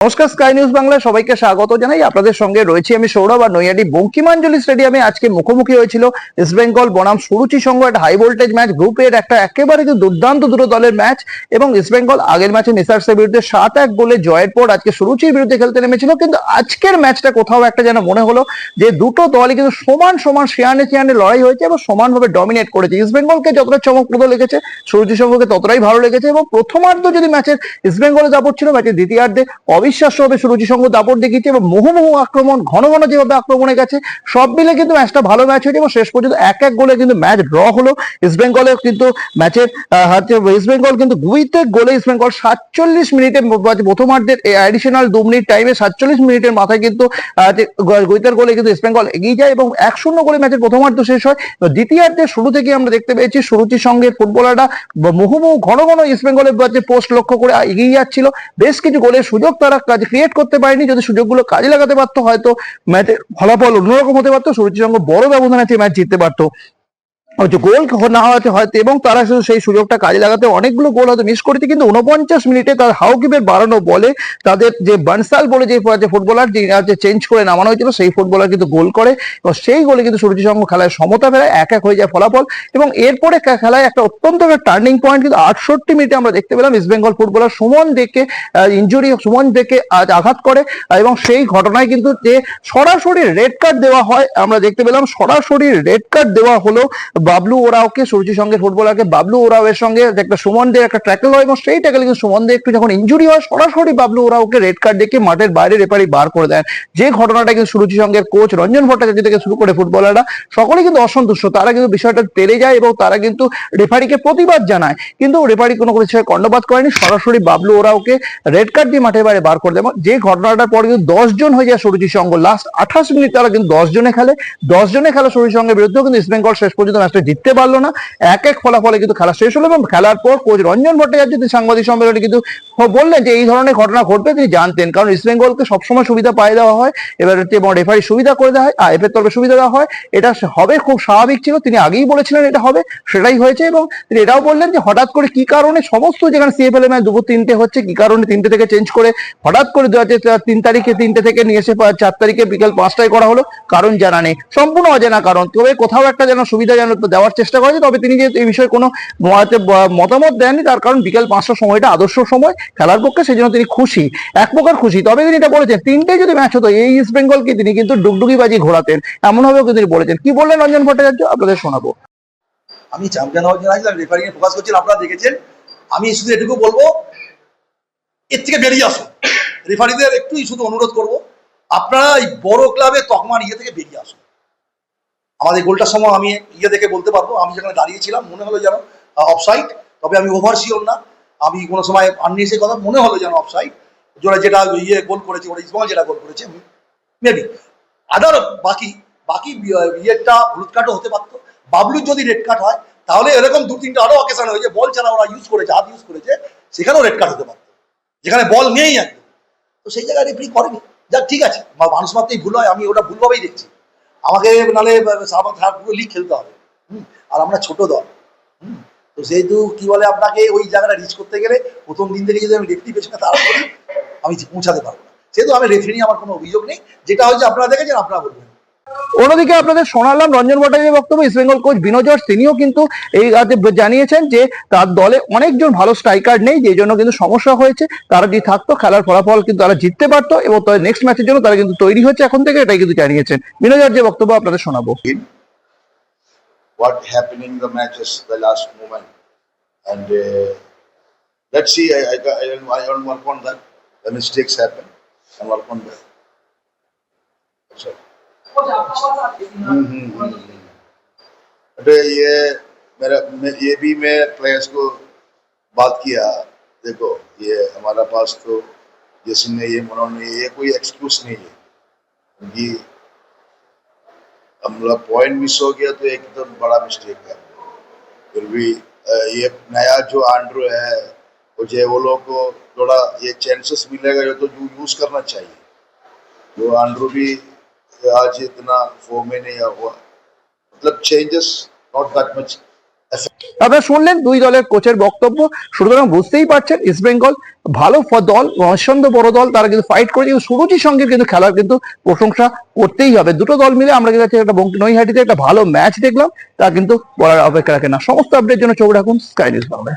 নমস্কার sky news বাংলায় সবাইকে স্বাগত জানাই। আপনাদের সঙ্গে রয়েছি আমি সৌরভ আর নৈয়াটি বঙ্কিমাঞ্জলি স্টেডিয়ামে আজকে মুখোমুখি হয়েছিল ইস্ট বেঙ্গল বনাম সুরুচি সংঘ একটা হাই ভোল্টেজ ম্যাচ গ্রুপের একটা একেবারে দুর্দান্ত দুটো দলের ম্যাচ এবং ইস্ট বেঙ্গল আগের ম্যাচে নিসার্সের বিরুদ্ধে সাত এক গোলে জয়ের পর আজকে সুরুচির বিরুদ্ধে খেলতে নেমেছিল। কিন্তু আজকের ম্যাচটা কোথাও একটা যেন মনে হলো যে দুটো দলই কিন্তু সমান সমান শিয়ানে শিয়ানে লড়াই হয়েছে এবং সমানভাবে ডমিনেট করেছে। ইস্ট বেঙ্গলকে যতটা চমকপ্রদ লেগেছে, সুরুচি সংঘকে ততটাই ভালো লেগেছে এবং প্রথমার্ধ যদি ম্যাচের ইস্ট বেঙ্গলে দাপট ছিল ম্যাচের দ্বিতীয়ার্ধে অবিশ্বাস্যভাবে সুরুচি সংঘ দাপট দেখিয়েছে এবং মুহুমুহু আক্রমণ, ঘন ঘন যেভাবে আক্রমণে গেছে, সব মিলে কিন্তু ম্যাচটা ভালো ম্যাচ হয়েছে এবং শেষ পর্যন্ত এক এক গোলে কিন্তু ম্যাচ ড্র হলো। ইস্ট বেঙ্গলের কিন্তু ম্যাচের হাতে ইস্ট বেঙ্গল কিন্তু গুইতে গোলে ইস্ট বেঙ্গল সাতচল্লিশ মিনিটে প্রথমার্ধের অ্যাডিশনাল দু মিনিট টাইমে সাতচল্লিশ মিনিটের মাথায় কিন্তু গুইতের গোলে কিন্তু ইস্ট বেঙ্গল এগিয়ে যায় এবং এক শূন্য গোলে ম্যাচের প্রথমার্ধ শেষ হয়। দ্বিতীয়ার্ধের শুরু থেকে আমরা দেখতে পেয়েছি সুরুচির সঙ্গে ফুটবলাররা মুহুমুহু ঘন ঘন ইস্ট বেঙ্গলের পোস্ট লক্ষ্য করে এগিয়ে যাচ্ছিল। বেশ কিছু গোলের সুযোগ তারা কাজে ক্রিয়েট করতে পারেনি, যদি সুযোগগুলো কাজে লাগাতে পারতো, হয়তো ম্যাচের ফলাফল অন্যরকম হতে পারতো সুরুচি সঙ্গে বড় ব্যবধানে ম্যাচ জিততে পারতো। হয়তো গোল না হওয়াতে হয়তো এবং তারা শুধু সেই সুযোগটা কাজে লাগাতে অনেকগুলো গোল হয়তো মিস করেছে, কিন্তু উনপঞ্চাশ মিনিটে তার হাউকিপের বাড়ানো বলে তাদের যে বানসাল বলে যে ফুটবলার যে চেঞ্জ করে নামানো হয়েছিল, সেই ফুটবলার কিন্তু গোল করে। এবং সেই গোলে কিন্তু সূর্য সংঘ খেলায় সমতা ফেরায়, এক এক হয়ে যায় ফলাফল। এবং এরপরে খেলায় একটা অত্যন্ত একটা টার্নিং পয়েন্ট কিন্তু আটষট্টি মিনিটে আমরা দেখতে পেলাম ইস্ট বেঙ্গল ফুটবলার সুমন দেখে ইঞ্জুরি সুমন দেখে আজ আঘাত করে। এবং সেই ঘটনায় কিন্তু যে সরাসরি রেড কার্ড দেওয়া হয়, আমরা দেখতে পেলাম সরাসরি রেড কার্ড দেওয়া হলো বাবলু ওরাওকে সূর্যি সঙ্গের ফুটবলারকে, বাবলু ওরাওয়ের সঙ্গে একটা সুমন দে একটা ট্যাকল হয় এবং সেই ট্যাকলে কিন্তু সুমন দে একটু যখন ইঞ্জুরি হয়, সরাসরি বাবলু ওরাওকে রেড কার্ড দেখে মাঠের বাইরে রেফারি বার করে দেন। যে ঘটনাটা কিন্তু সুরুচি সঙ্গের কোচ রঞ্জন ভট্টাচার্য থেকে শুরু করে ফুটবলাররা সকলে কিন্তু অসন্তুষ্ট। তারা কিন্তু বিষয়টা তেড়ে যায় এবং তারা কিন্তু রেফারিকে প্রতিবাদ জানায়। কিন্তু রেফারি কোনো বিষয়ে কর্ণপাত করেনি, সরাসরি বাবলু ওরাওকে রেড কার্ড দিয়ে মাঠের বাইরে বার করে দেয়। যে ঘটনাটার পর কিন্তু দশ জন হয়ে যায় সুরুচি সংঘ লাস্ট আঠাশ মিনিট তারা কিন্তু দশ জনে খেলে। দশ জনে খেলা সুরুচি সংঘের বিরুদ্ধেও কিন্তু ইস্ট বেঙ্গল শেষ পর্যন্ত ম্যাচটা জিততে পারল না। এক এক ফলাফলে কিন্তু খেলা শেষ হলো এবং খেলার পর কোচ রঞ্জন ভট্টাচার্য, তিনি সাংবাদিক সম্মেলনে কিন্তু বললেন যে এই ধরনের ঘটনা ঘটবে, তিনি জানতেন। কারণ ইস্ট বেঙ্গলকে সবসময় সুবিধা পাই দেওয়া হয়। এবার এবং রেফারি সুবিধা করে দেওয়া হয় আর এফের তরফে সুবিধা দেওয়া হয়। এটা হবে খুব স্বাভাবিক ছিল, তিনি আগেই বলেছিলেন এটা হবে, সেটাই হয়েছে এবং তিনি এটাও বললেন যে হঠাৎ করে কি কারণে সমস্ত যেখানে সিএফএল ম্যাচ দুপুর তিনটে হচ্ছে, কি কারণে তিনটে থেকে চেঞ্জ করে, হঠাৎ করে দু তিন তারিখে তিনটে থেকে নিয়ে এসে চার তারিখে বিকেল পাঁচটায় করা হলো, কারণ জানা নেই। সম্পূর্ণ অজানা কারণ। তবে কোথাও একটা যেন সুবিধা যেন দেওয়ার চেষ্টা করেছে তবে তিনি যে এই বিষয়ে কোনো মতামত দেননি, তার কারণ বিকেল পাঁচটার সময়টা আদর্শ সময় খেলার পক্ষে সেই জন্য তিনি খুশি, এক প্রকার খুশি। তবে তিনি এটা বলেছেন তিনটে যদি ম্যাচ হতো, এই ইস্ট বেঙ্গলকে তিনি কিন্তু ডুগডুগি বাজি ঘোরাতেন এমন ভাবেও কিন্তু তিনি বলেছেন। কি বললেন রঞ্জন ভট্টাচার্য? আপনাদের শোনাবো। আমি চ্যাম্পিয়ন হওয়ার জন্য আসলাম রেফারি ফোকাস করছেন আপনারা দেখেছেন। আমি শুধু এটুকু বলব, এর থেকে বেরিয়ে আসুন। রেফারিদের একটুই শুধু অনুরোধ করব, আপনারা এই বড় ক্লাবে তকমার ইয়ে থেকে বেরিয়ে আসুন। আমাদের গোলটার সময় আমি ইয়ে দেখে বলতে পারব, আমি যেখানে দাঁড়িয়েছিলাম, মনে হলো যেন অফসাইড তবে আমি ওভার শিওর না। আমি কোনো সময় আননিয়েছে কথা, মনে হলো যেন অফসাইড যারা যেটা ইয়ে গোল করেছে ওরা ইসমাল যেটা গোল করেছে মেবি আদার বাকি বাকি ইয়ে- ইয়েটা হলুদ কার্ডও হতে পারতো। বাবলুর যদি রেড কার্ড হয়, তাহলে এরকম দু তিনটা আরও অকেশন হয়েছে বল ছাড়া ওরা ইউজ করেছে, হাত ইউজ করেছে, সেখানেও রেড কার্ড হতে পারতো। যেখানে বল নেই একদম। তো সেই জায়গায় রেফারি করেনি। যাক, ঠিক আছে। মানুষ মাত্রই ভুল হয়, আমি ওটা ভুলভাবেই দেখছি। আমাকে নালে সাবান পুরো লিগ খেলতে হবে। আর আমরা ছোট দল। তো সেহেতু কি বলে আপনাকে ওই জায়গাটা রিচ করতে গেলে প্রথম দিন থেকে যদি আমি রেফারি পেছনে তাড়া করি আমি পৌঁছাতে পারব না। সেহেতু আমি রেফারি আমার কোনো অভিযোগ নেই। যেটা হচ্ছে আপনারা দেখেছেন, আপনারা বলবেন। অন্যদিকে আপনাদের শোনালাম রঞ্জন ভট্টাচার্যের বক্তব্য East Bengal coach Binod George তিনিও কিন্তু এই জানিয়েছেন যে তার দলে অনেকজন ভালো স্ট্রাইকার নেই যে জন্য কিন্তু সমস্যা হয়েছে তারা যদি থাকতো খেলার ফলাফল কিন্তু তারা জিততে পারতো এবং তাদের নেক্সট ম্যাচের জন্য তারা কিন্তু তৈরি হচ্ছে এখন থেকে এটাই কিন্তু জানিয়েছেন বিনোদ জর্জের বক্তব্য আপনাদের শোনাবো what happened in the matches, the last moment. And uh, let's see, I, I, I, I work on that. The mistakes happen and work on that. That's. हम्म, हम्म, हम्म। अरे ये मेरा मैं, ये भी मैं प्लेयर्स को बात किया। देखो ये हमारा पास तो जैसे ने ये उन्होंने ये कोई एक्सक्यूज नहीं है। क्योंकि हमारा पॉइंट मिस हो गया तो एकदम बड़ा मिस्टेक है। फिर भी ये नया जो आंड्रो है जो वो लोग को थोड़ा ये चांसेस मिलेगा जो तो यूज़ करना चाहिए। जो आंड्रो भी आज इतना फॉर्म में नहीं हुआ मतलब चेंजेस नॉट दैट मच আপনারা শুনলেন দুই দলের কোচের বক্তব্য সুতরাং বুঝতেই পারছেন ইস্ট বেঙ্গল ভালো ফ- দল অসন্ত বড় দল তারা কিন্তু ফাইট করে কিন্তু সুরুচির সঙ্গে কিন্তু খেলার কিন্তু প্রশংসা করতেই হবে দুটো দল মিলে আমরা কিন্তু আজকে একটা বঙ্কি নৈহাটিতে একটা ভালো ম্যাচ দেখলাম তা কিন্তু বলার অপেক্ষা রাখে না সমস্ত আপডেটের জন্য চোখ রাখুন স্কাই নিউজ বাংলায়